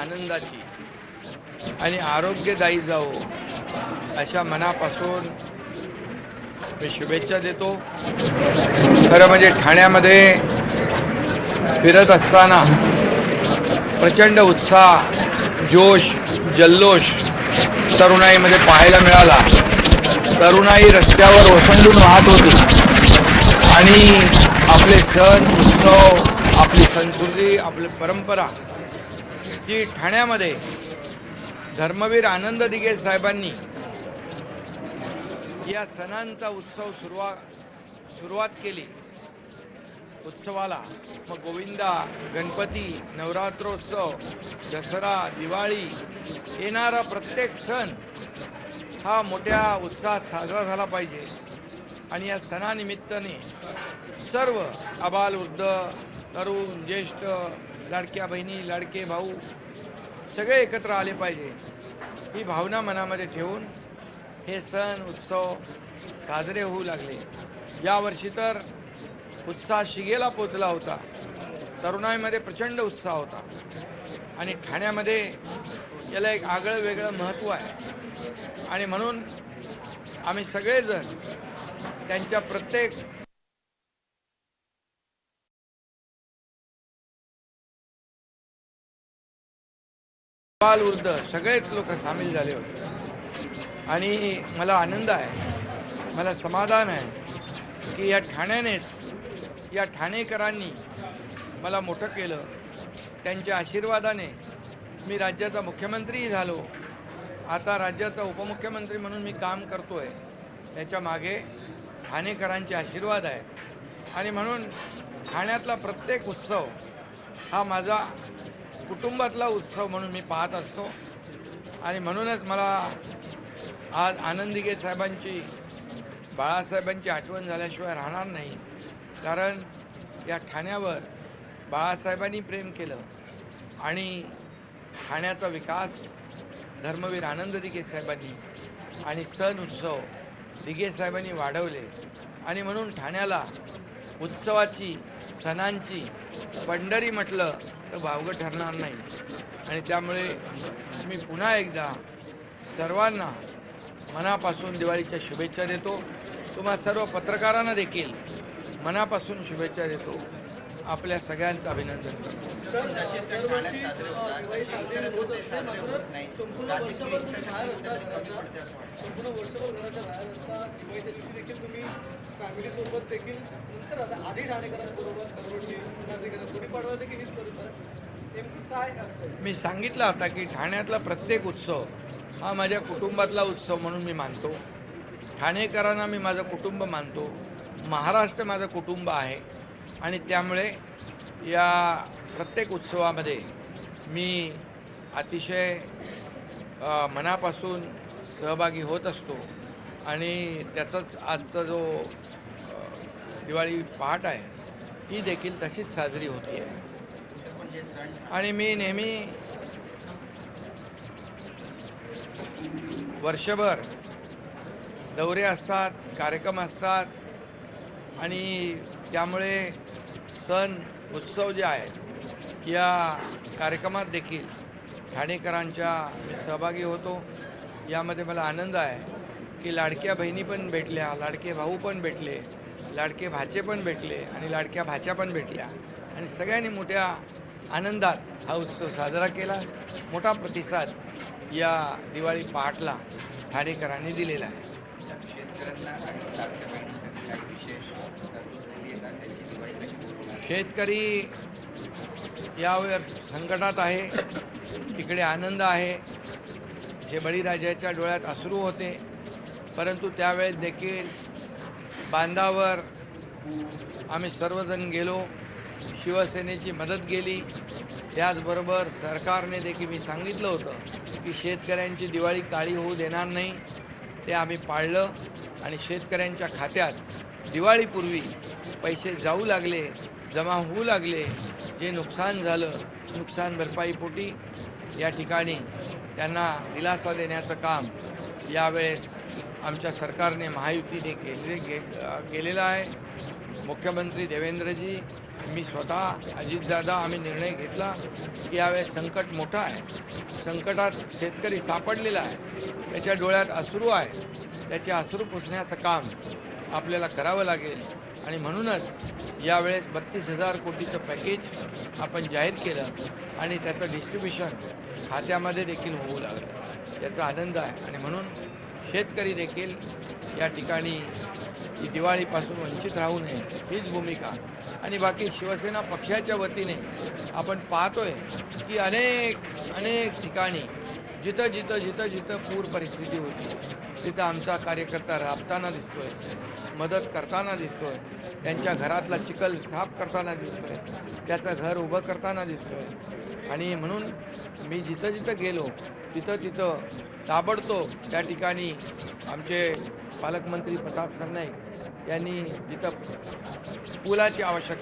आनंदाची आणि आरोग्यदायी जावो अशा मनापासून मी शुभेच्छा देतो. खरं म्हणजे ठाण्यामध्ये फिरत असताना प्रचंड उत्साह जोश जल्लोष तरुणाईमध्ये पाहायला मिळाला. तरुणाई रस्त्यावर ओसंडून वाहत होती. आणि आपले सण उत्सव आपली संस्कृती आपली परंपरा जी ठाण्यामध्ये धर्मवीर आनंद दिघे साहेबांनी या सणांचा उत्सव सुरुवा सुरुवात केली. उत्सवाला मग गोविंदा गणपती नवरात्रोत्सव दसरा दिवाळी येणारा प्रत्येक सण हा मोठ्या उत्साहात साजरा झाला पाहिजे. आणि या सणानिमित्ताने सर्व आबालवृद्ध तरुण ज्येष्ठ लाडक्या बहिणी लाडके भाऊ सगळे एकत्र आले पाहिजे. ही भावना मनामध्ये ठेवून हे सण उत्सव साजरे होऊ लागले. यावर्षी तर उत्साह शिगेला पोचला होता. तरुणाईमध्ये प्रचंड उत्साह होता. आणि ठाण्यामध्ये याला एक आगळं वेगळं महत्त्व आहे. आणि म्हणून आम्ही सगळेजण त्यांच्या प्रत्येक बाल वृद्ध सगळेच लोक सामील झाले होते. आणि मला आनंद आहे मला समाधान आहे की या ठाण्यानेच या ठाणेकरांनी मला मोठं केलं. त्यांच्या आशीर्वादाने मी राज्याचा मुख्यमंत्रीही झालो. आता राज्याचा उपमुख्यमंत्री म्हणून मी काम करतोय. याच्या मागे ठाणेकरांचे आशीर्वाद आहेत. आणि म्हणून ठाण्यातला प्रत्येक उत्सव हा माझा कुटुंबातला उत्सव म्हणून मी पाहत असतो. आणि म्हणूनच मला आज आनंदिगे साहेबांची बाळासाहेबांची आठवण झाल्याशिवाय राहणार नाही. कारण या ठाण्यावर बाळासाहेबांनी प्रेम केलं आणि ठाण्याचा विकास धर्मवीर आनंद दिघे साहेबांनी आणि सण उत्सव दिघे साहेबांनी वाढवले. आणि म्हणून ठाण्याला उत्सवाची सणांची पंढरी म्हटलं तर भावगं ठरणार नाही. आणि त्यामुळे मी पुन्हा एकदा सर्वांना मनापासून दिवाळीच्या शुभेच्छा देतो. तुम्हा सर्व पत्रकारांना देखील मनापासून शुभेच्छा देतो. आपल्या सगळ्यांचं अभिनंदन मी सांगितलं होता की ठाण्यातला प्रत्येक उत्सव हा माझ्या कुटुंबातला उत्सव म्हणून मी मानतो. ठाणेकरांना मी माझं कुटुंब मानतो. महाराष्ट्र माझं कुटुंब आहे. आणि त्यामुळे या प्रत्येक उत्सवामध्ये मी अतिशय मनापासून सहभागी होत असतो. आणि त्याचाच आजचा जो दिवाळी पहाट आहे ही देखील तशीच साजरी होती आहे. आणि मी नेहमी वर्षभर दौरे असतात कार्यक्रम असतात आणि त्यामुळे सण उत्सव जे आहेत या कार्यक्रमात देखील ठाणेकरांच्या मी सहभागी होतो. यामध्ये मला आनंद आहे की लाडक्या बहिणी पण भेटल्या लाडके भाऊ पण भेटले लाडके भाचे पण भेटले आणि लाडक्या भाच्या पण भेटल्या. आणि सगळ्यांनी मोठ्या आनंदात हा उत्सव साजरा केला. मोठा प्रतिसाद या दिवाळी पहाटला ठाणेकरांनी दिलेला आहे. शेतकरी यावर संकटात आहे इकडे आनंद आहे. जे बळीराजाच्या डोळ्यात अश्रू होते परंतु त्यावेळेस देखील बांधावर आम्ही सर्वजण गेलो. शिवसेनेची मदत गेली. त्याचबरोबर सरकारने देखील मी सांगितलं होतं की शेतकऱ्यांची दिवाळी काळी होऊ देणार नाही. ते आम्ही पाळलं आणि शेतकऱ्यांच्या खात्यात दिवाळीपूर्वी पैसे जाऊ लागले जमा होऊ लागले. जे नुकसान झालं नुकसान भरपाईपोटी या ठिकाणी त्यांना दिलासा देण्याचं काम यावेळेस आमच्या सरकारने महायुतीने केले गे केलेलं आहे. मुख्यमंत्री देवेंद्रजी मी स्वतः अजितदादा आम्ही निर्णय घेतला की यावेळेस संकट मोठं आहे. संकटात शेतकरी सापडलेला आहे. त्याच्या डोळ्यात अश्रू आहे त्याचे अश्रू पुसण्याचं काम आपल्याला करावं लागेल. आणि म्हणूनच यावेळेस बत्तीस हजार कोटीचं पॅकेज आपण जाहीर केलं आणि त्याचं डिस्ट्रीब्युशन खात्यामध्ये देखील होऊ लागलं. याचा आनंद आहे. आणि म्हणून शेतकरी देखील या ठिकाणी ही दिवाळीपासून वंचित राहू नये हीच भूमिका. आणि बाकी शिवसेना पक्षाच्या वतीने आपण पाहतोय की अनेक अनेक ठिकाणी जिथं जिथं जिथं जिथं पूर परिस्थिती होती तिथं आमचा कार्यकर्ता राबताना दिसतोय मदत करताना दिसतोय त्यांच्या घरातला चिखल साफ करताना दिसतोय त्याचं घर उभं करताना दिसतोय. आणि म्हणून मी जिथं जिथं गेलो तिथं तिथं ताबडतोब त्या ठिकाणी आमचे पालकमंत्री प्रताप सरनाईक यांनी तिथं पुलाची आवश्यकता